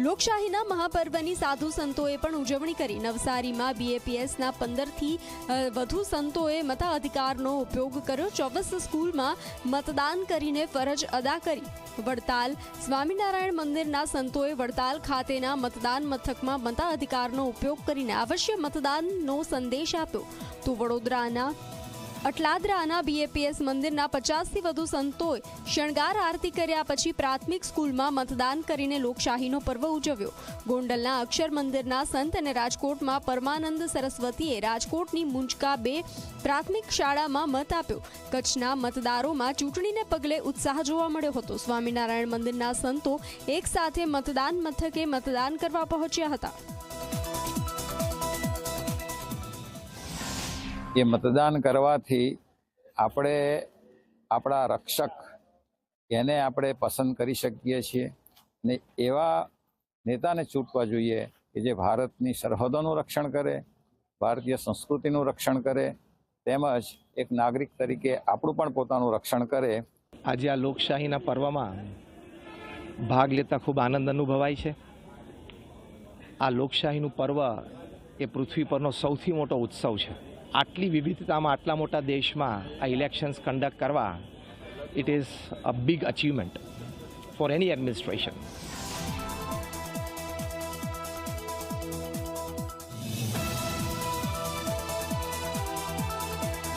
લોકશાહીના મહાપર્વની સાધુ સંતોએ પણ ઉજવણી કરી. નવસારીમાં બીએપીએસના પંદરથી વધુ સંતોએ મતાધિકારનો ઉપયોગ કર્યો. ચોવીસ સ્કૂલમાં મતદાન કરીને ફરજ અદા કરી. વડતાલ સ્વામિનારાયણ મંદિરના સંતોએ વડતાલ ખાતેના મતદાન મથકમાં મતાધિકારનો ઉપયોગ કરીને અવશ્ય મતદાનનો સંદેશ આપ્યો. તો વડોદરાના અટલાદરાના બીએપીએસ મંદિરના પચાસથી વધુ સંતોએ શણગાર આરતી કર્યા પછી પ્રાથમિક સ્કૂલમાં મતદાન કરીને લોકશાહીનો પર્વ ઉજવ્યો. ગોંડલના અક્ષર મંદિરના સંત અને રાજકોટમાં પરમાનંદ સરસ્વતીએ રાજકોટની મુંજકા બે પ્રાથમિક શાળામાં મત આપ્યો. કચ્છના મતદારોમાં ચૂંટણીને પગલે ઉત્સાહ જોવા મળ્યો હતો. સ્વામિનારાયણ મંદિરના સંતો એક સાથે મતદાન મથકે મતદાન કરવા પહોંચ્યા હતા. એ મતદાન કરવાથી આપણે આપણા રક્ષક એને આપણે પસંદ કરી શકીએ છીએ ને એવા નેતાને ચૂંટવા જોઈએ કે જે ભારતની સરહદોનું રક્ષણ કરે, ભારતીય સંસ્કૃતિનું રક્ષણ કરે, તેમજ એક નાગરિક તરીકે આપણું પણ પોતાનું રક્ષણ કરે. આજે આ લોકશાહીના પર્વમાં ભાગ લેતા ખૂબ આનંદ અનુભવાય છે. આ લોકશાહીનું પર્વ એ પૃથ્વી પરનો સૌથી મોટો ઉત્સવ છે. આટલી વિવિધતામાં, આટલા મોટા દેશમાં આ ઇલેક્શન્સ કન્ડક્ટ કરવા it is a big achievement for any administration